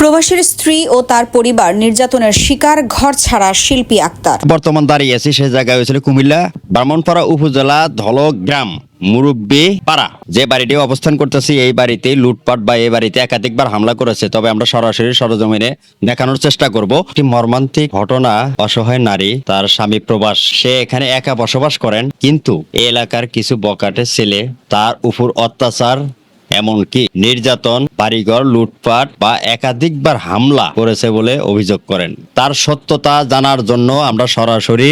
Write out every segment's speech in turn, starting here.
প্রবাসীর স্ত্রী ও তার পরিবার নির্যাতনের শিকার ঘর ছাড়া শিল্পী আক্তার। বর্তমান দাঁড়িয়ে আছি সেই জায়গায় হয়েছিল কুমিল্লা ব্রাহ্মণপাড়া উপজেলা ধলগ্রাম মুরব্বী পাড়া। যে বাড়িটি অবস্থান করতেছি, এই বাড়িতে লুটপাট বা এই বাড়িতে একাধিকবার হামলা করেছে, তবে আমরা সরাসরি সরজমিনে দেখানোর চেষ্টা করব। একটি মর্মান্তিক ঘটনা, অসহায় নারী, তার স্বামী প্রবাস, সে এখানে একা বসবাস করেন, কিন্তু এলাকার কিছু বকাটে ছেলে তার উপর অত্যাচার এমনকি নির্যাতন, বাড়িঘর, লুটপাট বা একাধিকবার হামলা করেছে বলে অভিযোগ করেন। তার সত্যতা জানার জন্য আমরা সরাসরি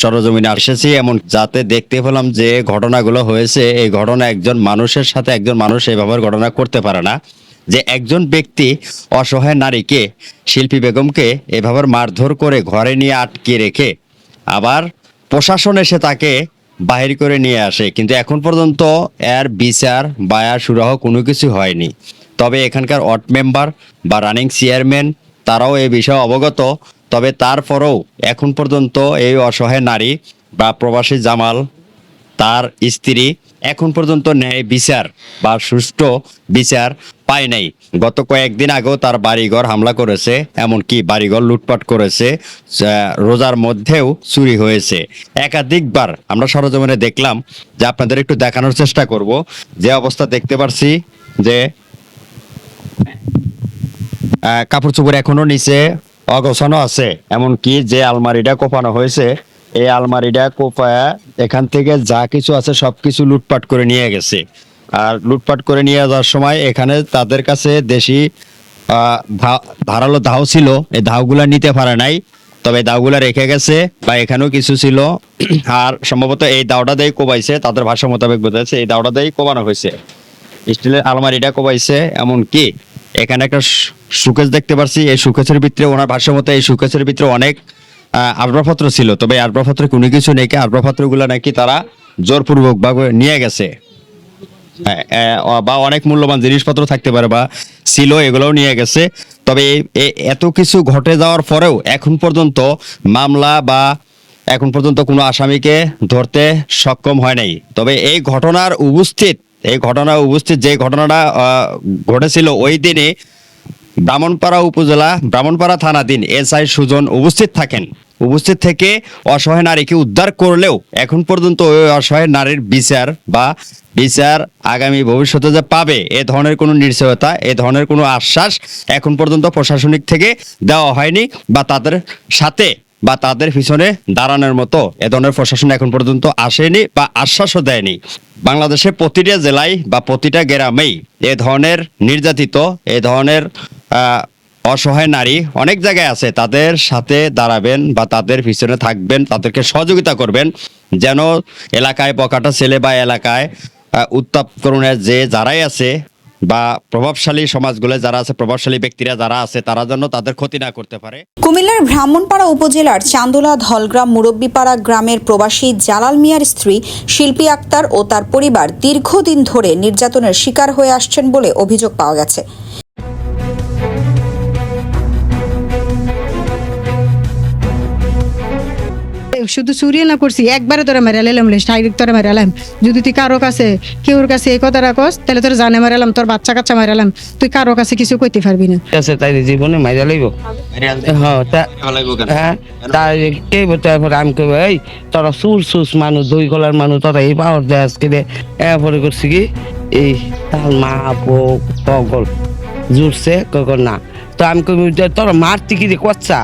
সরজমিনে এসেছি। এমন যাতে দেখতে পেলাম যে ঘটনাগুলো হয়েছে, এই ঘটনা একজন মানুষের সাথে একজন মানুষ এভাবে ঘটনা করতে পারে না। যে একজন ব্যক্তি অসহায় নারীকে, শিল্পী বেগমকে এভাবে মারধর করে ঘরে নিয়ে আটকে রেখে আবার প্রশাসন এসে তাকে বাহির করে নিয়ে আসে। কিন্তু এখন পর্যন্ত এর বিচার বা এর সুরাহ কোনো কিছু হয়নি। তবে এখানকার ওয়ার্ড মেম্বার বা রানিং চেয়ারম্যান, তারাও এ বিষয়ে অবগত। তবে তারপরেও এখন পর্যন্ত এই অসহায় নারী বা প্রবাসী জামাল, তার স্ত্রী এখন পর্যন্ত ন্যায় বিচার বা সুষ্ঠু বিচার পায় নাই। গত কয়েকদিন আগেও তার বাড়িঘর হামলা করেছে, এমনকি বাড়িঘর লুটপাট করেছে রোজার মধ্যেও চুরি হয়েছে। একাধিকবার আমরা সরজমিনে দেখলাম যে আপনাদের একটু দেখানোর চেষ্টা করব। যে অবস্থা দেখতে পারছি যে কাপড় চোপড় এখনও নিচে অগোছানো আছে, এমনকি যে আলমারিটা কোপানো হয়েছে এই আলমারিটা কোপায়া এখান থেকে যা কিছু আছে সবকিছু লুটপাট করে নিয়ে গেছে। আর লুটপাট করে নিয়ে যাওয়ার সময় এখানে তাদের কাছে দেশি ধারালো ধাও ছিল। এই ধাওগুলা নিতে পারে নাই, তবে দাওগুলা রেখে গেছে বা এখানেও কিছু ছিল। আর সম্ভবত এই দাওটা দিয়ে কোবাইছে তাদের ভাষা মোতাবেক বোঝাচ্ছে, এই দাওটা দিয়েই কোবানো হয়েছে। স্টিলের আলমারিটা কোবাইছে এমন কি এখানে একটা সুকেশ দেখতে পারছি, এই সুকেশের ভিতরে, ওনার ভাষ্য মতো এই সুকেশের ভিতরে অনেক আসবাবপত্র ছিল। তবে আসবাবপত্র কোনো কিছু নেই আসবাবপত্রগুলো নাকি তারা জোরপূর্বক বা নিয়ে গেছে। হ্যাঁ, বা অনেক মূল্যবান জিনিসপত্র থাকতে পারে বা ছিল এগুলোও নিয়ে গেছে। তবে এত কিছু ঘটে যাওয়ার পরেও এখন পর্যন্ত মামলা বা এখন পর্যন্ত কোনো আসামিকে ধরতে সক্ষম হয় নাই। তবে এই ঘটনার উপস্থিত এই ঘটনা উপস্থিত যে ঘটনাটা ঘটেছিল ওই দিনে ব্রাহ্মণপাড়া উপজেলা ব্রাহ্মণপাড়া থানাধীন এসআই সুজন উপস্থিত থাকেন। উপস্থিত থেকে অসহায় নারীকে উদ্ধার করলেও এখন পর্যন্ত ওই অসহায় নারীর বিচার বা বিচার আগামী ভবিষ্যতে যে পাবে, এ ধরনের কোনো নিশ্চয়তা, এ ধরনের কোনো আশ্বাস এখন পর্যন্ত প্রশাসনিক থেকে দেওয়া হয়নি বা তাদের সাথে বা তাদের পিছনে দাঁড়ানোর মতো এ ধরনের প্রশাসন এখন পর্যন্ত আসেনি বা আশ্বাসও দেয়নি। বাংলাদেশে প্রতিটা জেলায় বা প্রতিটা গ্রামেই এ ধরনের নির্যাতিত এ ধরনের অসহায় নারী অনেক জায়গায় আছে তাদের সাথে দাঁড়াবেন বা তাদের পিছনে থাকবেন তাদেরকে সহযোগিতা করবেন যেন এলাকায় বকাটা ছেলে বা এলাকায় আহ, উত্তাপ করুণের যে যারাই আছে বা প্রভাবশালী সমাজগুলো যারা আছে, প্রভাবশালী ব্যক্তিরা যারা আছে, তারা যেন তাদের ক্ষতি না করতে পারে। কুমিল্লার ব্রাহ্মণপাড়া উপজেলার চান্দোলা ধলগ্রাম মুরব্বীপাড়া গ্রামের প্রবাসী জালাল মিয়ার স্ত্রী শিল্পী আক্তার ও তার পরিবার দীর্ঘদিন ধরে নির্যাতনের শিকার হয়ে আসছেন বলে অভিযোগ পাওয়া গেছে। শুধু চুরি না করছি একবারে তোরা মেরে এলাম শারীরিক তোরা মেরে এলাম যদি তুই কারও কাছে কেউর কাছে এই কথা রাখস তাহলে তোর জানে মারালাম তোর বাচ্চা কাচ্চা মারালাম তুই কারও কাছে কিছু কইতে পারবি না। আছে তাই জীবনে মাইরা লইব। হ্যাঁ তা হ্যাঁ তাই কে তারপরে আমি কইব এই তোরা সুর সুস মানুষ দুই গলার মানুষ তোরা এই পাওয়ার দেয় আজকে দে। এরপরে করছি কি এই তার মা পগল জুড়ছে কক না। তো আমি তোরা মারতি কি রে কচ্ছা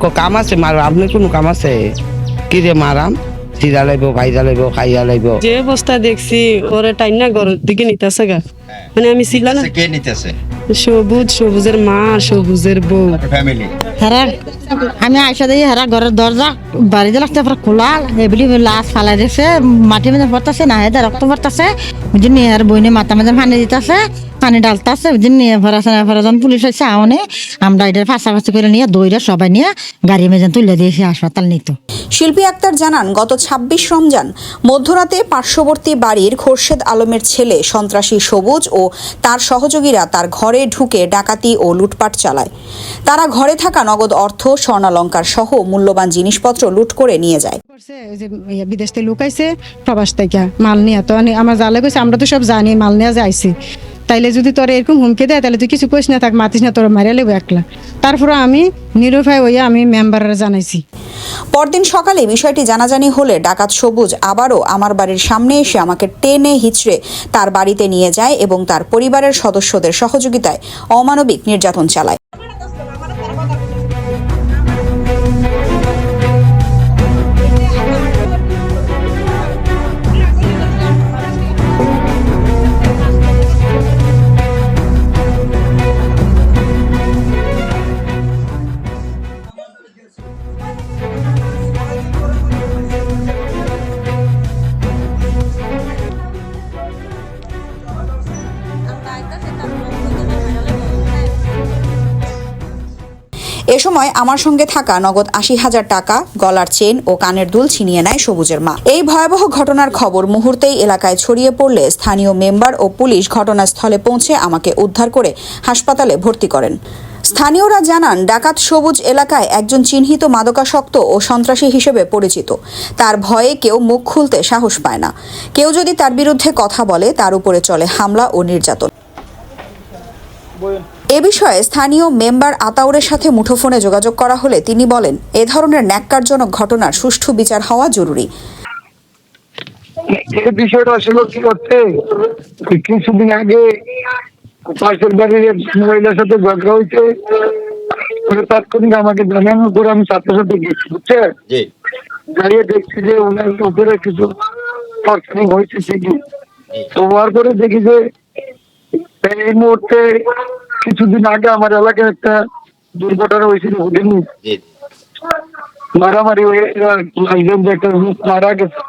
ক কাম আছে মার আপনি কোনো কাম আছে? কি রে মারাম? সিরা লাইব ভাইজা লাইব খাইয়া লাইব। যে অবস্থা দেখছি ওরে টাইনা ঘরের দিকে নিতেছে গা। মানে আমি ছিলাম না। কে নিতেছে? সবুজ সবুজের মা সবুজের বউ। ফ্যামিলি হেরা আমি আইসা দিই হেরা ঘরের দরজা বাড়িতে লাগতে পরে খোলা এবলি লাশ ফালাই দিছে মাটি মধ্যে পড়তেছে না হেদা রক্ত পড়তেছে বুঝি নিয়ে আর বইনে মাথা মাঝে পানি দিতেছে। পানি ডালতেছে বুঝি নিয়ে ভরা যখন পুলিশ এসে আওনে। আমরা এটার পাশাপাশি করে নিয়ে দইরা সবাই নিয়ে গাড়ি মেজে তুলে দিয়েছি হাসপাতাল নিত। শিল্পী আক্তার জানান গত ছাব্বিশ রমজান মধ্যরাতে পার্শ্ববর্তী বাড়ির খোরশেদ আলমের ছেলে সন্ত্রাসী সবুজ ও তার সহযোগীরা তার ঘরে ঢুকে ডাকাতি ও লুটপাট চালায়। তারা ঘরে থাকা নগদ অর্থ স্বর্ণালঙ্কার সহ মূল্যবান জিনিসপত্র লুট করে নিয়ে যায়। ইয়ে বিদেশ থেকে লুকাইছে প্রবাস থেকে মাল নিয়ে। তো আমি- আমার জালে গেছে আমরা তো সব জানি মাল নিয়ে যে আইছি তাইলে যদি তোর এরকম হুমকি দেয় তাহলে তুই কিছু কইস না, থাক, মাতিস না, তোর মারিয়া লেবো একলা। তারপরে আমি নিরুপায় হইয়া আমি মেম্বাররা জানাইছি। পরদিন সকালে বিষয়টি জানাজানি হলে ডাকাত সবুজ আবারও আমার বাড়ির সামনে এসে আমাকে টেনে হিচড়ে তার বাড়িতে নিয়ে যায় এবং তার পরিবারের সদস্যদের সহযোগিতায় অমানবিক নির্যাতন চালায়। সময় আমার সঙ্গে থাকা নগদ আশি হাজার টাকা, গলার চেন ও কানের দুল ছিনিয়ে নেয় সবুজের মা। এই ভয়াবহ ঘটনার খবর মুহূর্তেই এলাকায় ছড়িয়ে পড়লে স্থানীয় মেম্বার ও পুলিশ ঘটনাস্থলে পৌঁছে আমাকে উদ্ধার করে হাসপাতালে ভর্তি করেন। স্থানীয়রা জানান, ডাকাত সবুজ এলাকায় একজন চিহ্নিত মাদকাসক্ত ও সন্ত্রাসী হিসেবে পরিচিত। তার ভয়ে কেউ মুখ খুলতে সাহস পায় না। কেউ যদি তার বিরুদ্ধে কথা বলে, তার উপরে চলে হামলা ও নির্যাতন। এ বিষয়ে স্থানীয় মেম্বার আতাউরের সাথে মুঠোফোনে যোগাযোগ করা হলে তিনি বলেন এ ধরনের ন্যাক্কারজনক ঘটনার সুষ্ঠু বিচার হওয়া জরুরি। এই বিষয়টা আসলে কি করতে? কিছুদিন আগে পাশের বাড়ির এক মহিলার সাথে ঝগড়া হয়েছে। তাৎক্ষণিক আমাকে জানানোর পরে আমি সাথে সাথে গেছি বুঝছে? দাঁড়িয়ে দেখছি যে ওনার উপরে কিছু ফরসানি হয়েছে ঠিকই। তো হওয়ার পরে দেখি যে এই মুহূর্তে কিছুদিন আগে আমার এলাকায় একটা দুর্ঘটনা হয়েছিল জি মারামারি হয়ে একজন একটা মারা গেছে।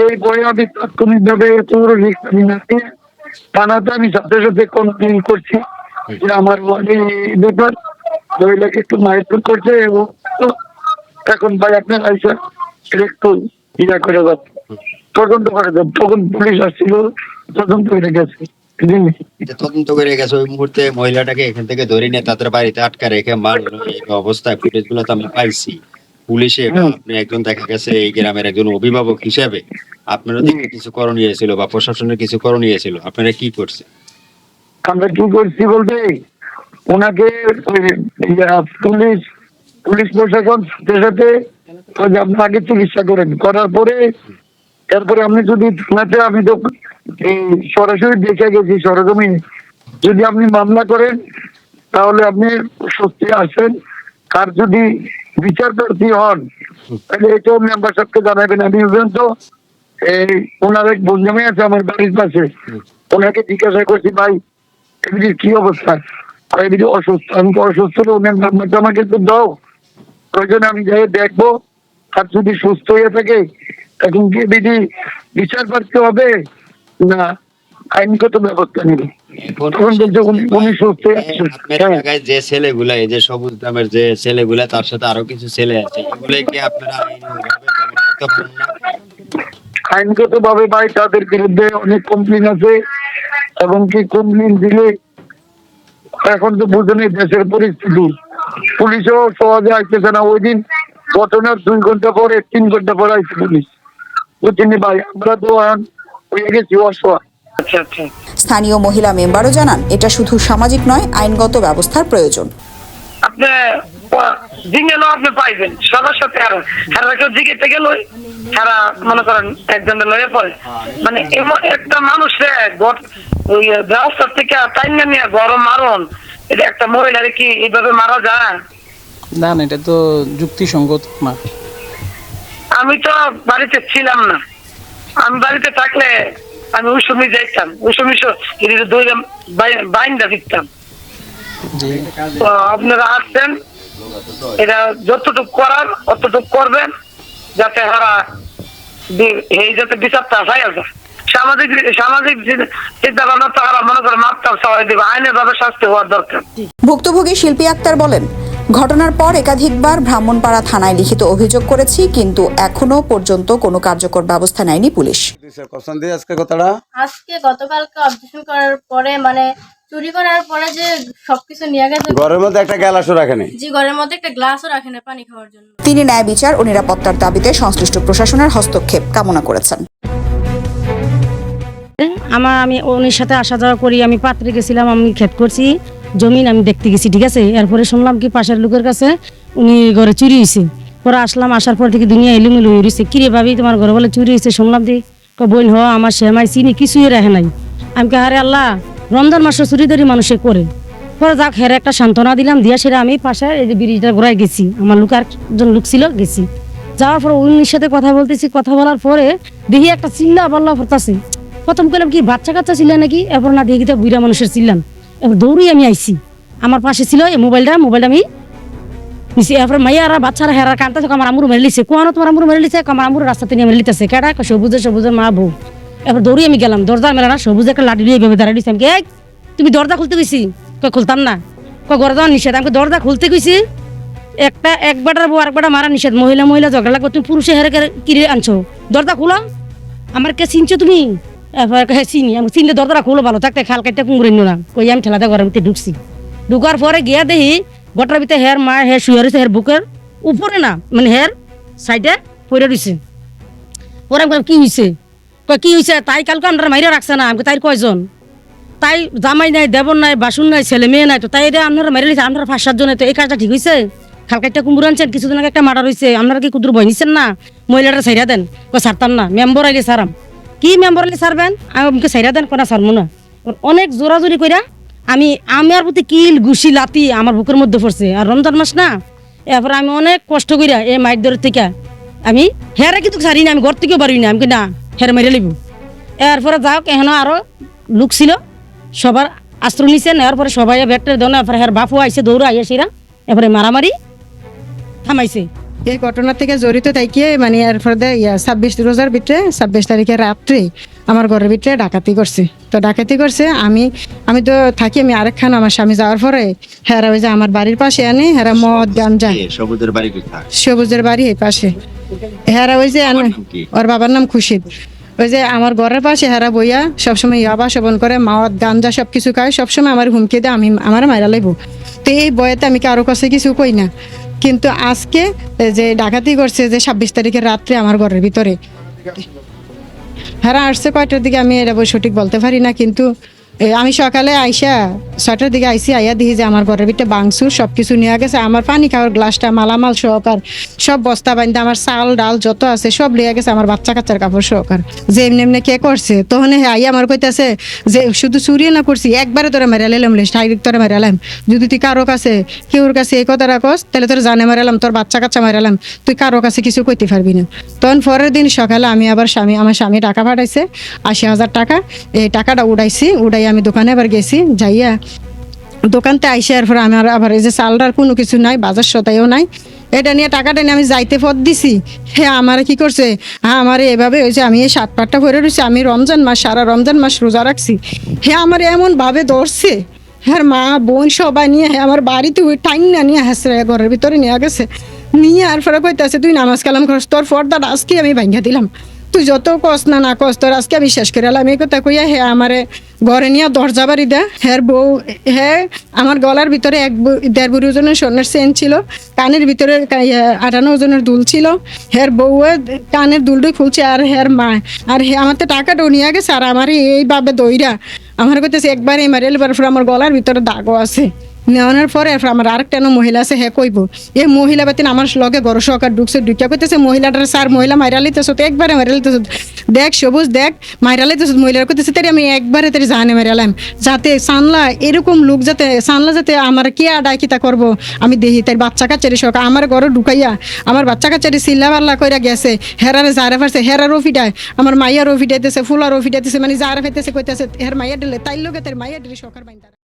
এই বই আমি তাৎক্ষণিক ভাবে থানাতে আমি সাথে সাথে কমপ্লেন করছি যে আমার ওয়ার্ডে এই ব্যাপার মহিলাকে একটু মারপিট করছে এবং এখন ভাই আপনার আইসা একটু ইয়া করে যান তদন্ত করে তখন পুলিশ আসছিল তদন্ত করে গেছে। তদন্ত করে গেছে ওই মুহূর্তে মহিলাটাকে এখান থেকে ধরে নিয়ে তাদের বাড়িতে আটকা রেখে মারলো এই অবস্থায় ফুটেজগুলো তো আমি পাইছি। পুলিশে আপনি একজন দেখা গেছে এই গ্রামের একজন অভিভাবক হিসেবে। তো কিছু করণীয় ছিল বা প্রশাসনের কিছু করণীয় ছিল। আপনারা কি করছে? আমরা কি করছি বলতে ওনাকে পুলিশ পুলিশ প্রশাসন সাথে আগে চিকিৎসা করেন। করার পরে তারপরে আপনি যদি থানাতে, আমি তো সরাসরি দেখে গেছি সরজমিন। যদি আপনি মামলা করেন, তাহলে আপনি সত্যি আসেন আর যদি বিচার প্রার্থী হন, তাহলে এটাও মেম্বার সাহেবকে জানাবেন। আমি পর্যন্ত এই ওনার এক বন্ধু আছে, আমার বাড়ির পাশে। ওনাকে জিজ্ঞাসা করছি, ভাই, এমনি কি অবস্থা? আর এমনি অসুস্থ, আমি তো অসুস্থ ওনার নাম্বারটা আমাকে একটু দাও। প্রয়োজনে আমি যাই, দেখব। আর যদি সুস্থ হয়ে থাকে তখন কি বিধি বিচার করতে হবে। না আইনগত ব্যবস্থা নেবে। এখন আপনার হ্যাঁ। এলাকায় যে ছেলেগুলা এই যে সবুজ নামের যে ছেলেগুলা তার সাথে আরও কিছু ছেলে আছে এগুলো কি আপনারা আইনগত ভাবে ভাই তাদের বিরুদ্ধে অনেক কমপ্লেন আছে। এবং কি কমপ্লেন দিলে এখন তো বুঝেনি দেশের পরিস্থিতি। পুলিশও সহজে আসতেছে না। ওই দিন ঘটনার দুই ঘণ্টা পরে তিন ঘণ্টা পরে আসছে পুলিশ। বুঝছেন ভাই আমরা তো হয়ে গেছি অসহায় আচ্ছা আচ্ছা। স্থানীয় মহিলা মেম্বারও জানান এটা শুধু সামাজিক নয় আইনগত ব্যবস্থার প্রয়োজন। আপনি জিঙ্গেলো আপনি পাইবেন। সবার সাথে আর হারা কেউ জিগেতে গেল সারা মনে করেন একজনের লয়ে পড়ে। মানে এমন একটা মানুষে ব্যবস্থা থেকে টাইম নিয়ে গরম মারণ এটা একটা মহিলারে কি এইভাবে মারা যায়? না না এটা তো যুক্তিসঙ্গত না আমি তো বাড়িতে ছিলাম না। আমি বাড়িতে থাকলে আমি উসুমি যাইতাম। উসুমি দুই বাইন্দা দিতাম। তো আপনারা আসছেন এটা যতটুকু করার অতটুকু করবেন যাতে হারা এই যাতে বিচারটা হয় আর সামাজিক সামাজিক চিন্তা ভাবনা তো হারা মনে করে মাপটা সবাই দেবে। আইনের ভাবে শাস্তি হওয়ার দরকার। ভুক্তভোগী শিল্পী আক্তার বলেন ঘটনার পর একাধিকবার ব্রাহ্মণপাড়া থানায় লিখিত অভিযোগ করেছি কিন্তু এখনও পর্যন্ত কোনো কার্যকর ব্যবস্থা নেয়নি পুলিশ। আজকে কথাটা? আজকে গতকালকে অবজেকশন করার পরে মানে চুরি করার পরে যে সবকিছু নিয়ে গেছে ঘরের মধ্যে একটা গ্যালাসও রাখেনি জি ঘরের মধ্যে একটা গ্লাসও রাখে না পানি খাওয়ার জন্য। তিনি ন্যায় বিচার ও নিরাপত্তার দাবিতে সংশ্লিষ্ট প্রশাসনের হস্তক্ষেপ কামনা করেছেন। আমার আমি উনির সাথে আসা যাওয়া করি আমি পাত্রে গেছিলাম আমি ক্ষেত করছি। জমিন আমি দেখতে গেছি, ঠিক আছে? এরপরে শুনলাম কি পাশের লোকের কাছে উনি ঘরে চুরি হয়েছে পরে আসলাম, আসার পর থেকে দুনিয়া এলোমেলো হয়ে রয়েছে কিরে ভাবি, তোমার ঘরে বলে চুরি হয়েছে শুনলাম দি ক বোন হ, আমার শ্যামাই চিনি, কিছুই রাখে নাই। আমি কে আল্লাহ, রমজান মাসে চুরিদারি মানুষে করে। পরে যাক, হেরে একটা সান্ত্বনা দিলাম, দিয়া সেটা আমি পাশে এই যে ব্রিজটা ঘোরায় গেছি। আমার লোক একজন লোক ছিল, গেছি। যাওয়ার পর উনির সাথে কথা বলতেছি। কথা বলার পরে দেখি একটা চিল্লা পাল্লা পড়তাছে। প্রথম করলাম কি বাচ্চা কাচ্চা ছিল নাকি? এরপর না দেখি তো বুড়া মানুষের চিল্লান। দৌড়ি আমি আইছি। আমার পাশে ছিল এই মোবাইলটা মোবাইলটা আমি নিছি। এরপরে মাইয়ারা, বাচ্চারা হেরা কান্তা আমার আমুর মেরে লিছে। কোয়ানো তোমার আমুর মেরে লিছে? আমার আমুর রাস্তাতে নিয়ে মেরে লিতেছে। কেডা? সবুজে সবুজের মা বউ। এবার দৌড়ি আমি গেলাম। দরজা মেলা না সবুজে একটা লাঠি নিয়ে এভাবে দাঁড়িয়ে দিছি আমি তুমি দরজা খুলতে গেছি কয়, খুলতাম না। কয় দরজা নিষেধ। আমাকে দরজা খুলতে গেছি একটা, এক একবাটার বউ আরেকবাটা মারা নিষেধ। মহিলা মহিলা ঝগড়া লাগবে। তুমি পুরুষে হেরে কিরে আনছো? দরজা খুলো। আমার কে চিনছো তুমি? এবার চিনি, আমি চিনলে দরজাটা খুলো ভালো থাকতে খাল কাটতে কুমড়ে না কই, আমি ঠেলাতে ঘরের ভিতরে ঢুকছি। ঢুকার পরে গিয়া দেখি গোটার ভিতরে হের মা, হের শুয়ে রয়েছে, হের বুকের উপরে না মানে হের সাইডে পড়ে রয়েছে। ওরা আমি কি হয়েছে কয়, কি হয়েছে তাই কালকে আমরা মাইরে রাখছে না। আমি তাই কয়জন? তাই জামাই নাই, দেবর নাই, বাসুন নাই, ছেলে মেয়ে নাই, তো তাই রে আপনারা মেরে লিছে আপনারা পাঁচ সাতজনে তো এই কাজটা ঠিক হয়েছে খালকাইটা কুমড়ো আনছেন, কিছুদিন আগে একটা মার্ডার হয়েছে আপনারা কি কুদুর বই নিছেন না? মহিলাটা সাইরা দেন। কই ছাড়তাম না, মেম্বর আইলে সারাম কি মেম্বর আইলে সারবেন আমাকে সাইরা দেন, কোনা সারমু না। অনেক জোরাজোরি কইরা আমি আমার প্রতি কিল, ঘুষি লাতি আমার বুকের মধ্যে পড়ছে। আর রমজান মাস না, এরপরে আমি অনেক কষ্ট কইরা এই মাইর দরের থেকে আমি হেরে কিন্তু ছাড়ি না, আমি ঘর থেকেও পারি না, আমি না, হেরে মেরে লিব এরপরে যাওক এখানে আরও লুক ছিল। সবার আশ্র নিছে নেওয়ার পরে সবাই ব্যাগটা দেন, এরপরে হের বাপু আইসে দৌড়ে আইসিরা এরপরে মারামারি থামাইছে। এই ঘটনা থেকে জড়িত থাকি মানে এরপরে ছাব্বিশ রোজার ভিতরে ছাব্বিশ তারিখে রাত্রে আমার ঘরের ভিতরে ডাকাতি করছে তো ডাকাতি করছে আমি আমি তো থাকি আমি আরেকখান আমার স্বামী যাওয়ার পরে হেরা ওই যে আমার বাড়ির পাশে আনে হেরা মদ গাঞ্জা সবুজের বাড়ি সবুজের বাড়ি এই পাশে। হেরা ওই যে আনে ওর বাবার নাম খুশিদ। ওই যে আমার ঘরের পাশে হেরা বইয়া সবসময় ইয়াবা সেবন করে মাওয়াত গাঞ্জা সব কিছু খায় সবসময় আমার হুমকি দেয় আমি আমার মায়েরা লাইব। তো এই বয়েতে আমি কারও কাছে কিছু কই না। কিন্তু আজকে যে ডাকাতি করছে যে ছাব্বিশ তারিখের রাত্রে আমার ঘরের ভিতরে। হ্যাঁ আসছে কয়টার দিকে আমি এটা সঠিক বলতে পারি না, কিন্তু আমি সকালে আইসা ছয়টার দিকে আইসি, আইয়া দিই যে আমার ঘরের ভিতরে বাংসুর সব কিছু নিয়ে গেছে। আমার পানি খাওয়ার গ্লাসটা, মালামাল সহকার, সব বস্তা বান্ধে আমার চাল ডাল যত আছে সব লিয়ে গেছে আমার বাচ্চা কাচ্চার কাপড় সহকার। যে এমনি এমনি কে করছে? তখন হে আইয়া আমার কইতাছে যে, শুধু চুরিয়ে না করছি, একবারে তোরা মেরে লেলাম লে শারীরিক তোরা মেরে এলাম যদি তুই কারও কাছে কেউর কাছে এই কথাটা কস, তাহলে তোর জানে মারালাম তোর বাচ্চা কাচ্চা মারালাম তুই কারও কাছে কিছু কইতে পারবি না। তখন পরের দিন সকালে আমি আবার স্বামী, আমার স্বামী টাকা পাঠাইছে, আশি হাজার টাকা। এই টাকাটা উড়াইছি উড়াই আমি দোকানে আবার গেছি, যাইয়া দোকানতে আইসে এরপর আমার আবার এই যে চালটার কোনো কিছু নাই, বাজার সতাইও নাই। এটা নিয়ে টাকাটা নিয়ে আমি যাইতে পথ দিছি। হে, আমার কি করছে? হ্যাঁ আমার এভাবে হয়েছে আমি এই সাত পাটটা ভরে রয়েছি, আমি রমজান মাস, সারা রমজান মাস রোজা রাখছি। হে, আমার এমন ভাবে ধরছে হ্যাঁ মা, বোন সবাই নিয়ে হ্যাঁ আমার বাড়িতে ওই টাইম না নিয়ে হাসছে ঘরের ভিতরে নিয়ে গেছে। নিয়ে আর ফলে কইতেছে, তুই নামাজ কালাম করস, তোর ফর্দাটা আজকে আমি ভাঙ্গা দিলাম। তুই যত কস না না কস তোর আজকে আমি শেষ করে এলাম। এই কথা কইয়া, হে, আমারে ঘরে নিয়ে দরজা বাড়ি দেয়। হ্যার বউ হ্যাঁ আমার গলার ভিতরে এক দেড় বুড়ি ওজনের স্বর্ণের সেন ছিল কানের ভিতরে ইয়ে, ওজনের দুল ছিল। হ্যার বউ কানের দুলটাই খুলছে আর হ্যার মা আর হে আমার তো টাকাটা নিয়ে গেছে আর আমার এইভাবে দইরা। আমার কথা একবার এই এলবার পর আমার গলার ভিতরে দাগও আছে। নেওয়ানোর পরে আমার আরেকটা মহিলা আছে হ্যাঁ কইব। এই মহিলা বাতিন আমার লগে গরু সহকার ঢুকছে, ঢুকিয়া কইতেছে, মহিলাটার স্যার, মহিলা মাইরা লিতেছ তো, একবারে মাইরা লিতেছ দেখ, সবুজ দেখ, মাইরা লিতেছ মহিলার কইতেছে তাই আমি একবারে তারি জানে মাইরালাম যাতে সানলা এরকম লোক যাতে, সানলা যাতে আমার কে আডায় কিতা করব? আমি দেখি তাই বাচ্চা কাচ্চারি সহক আমার ঘরে ঢুকাইয়া, আমার বাচ্চা কাচ্চারি চিল্লা পাল্লা কইরা গেছে, হেরারে যারে ফারছে হেরারও ফিটায় আমার মাইয়ারও ফিটাইতেছে ফুলারও ফিটাইতেছে মানে যারে ফেতেছে কইতেছে, হের মাইয়া দিলে তাই লোকে তার মাইয়া দিলে সকার বাইন্দা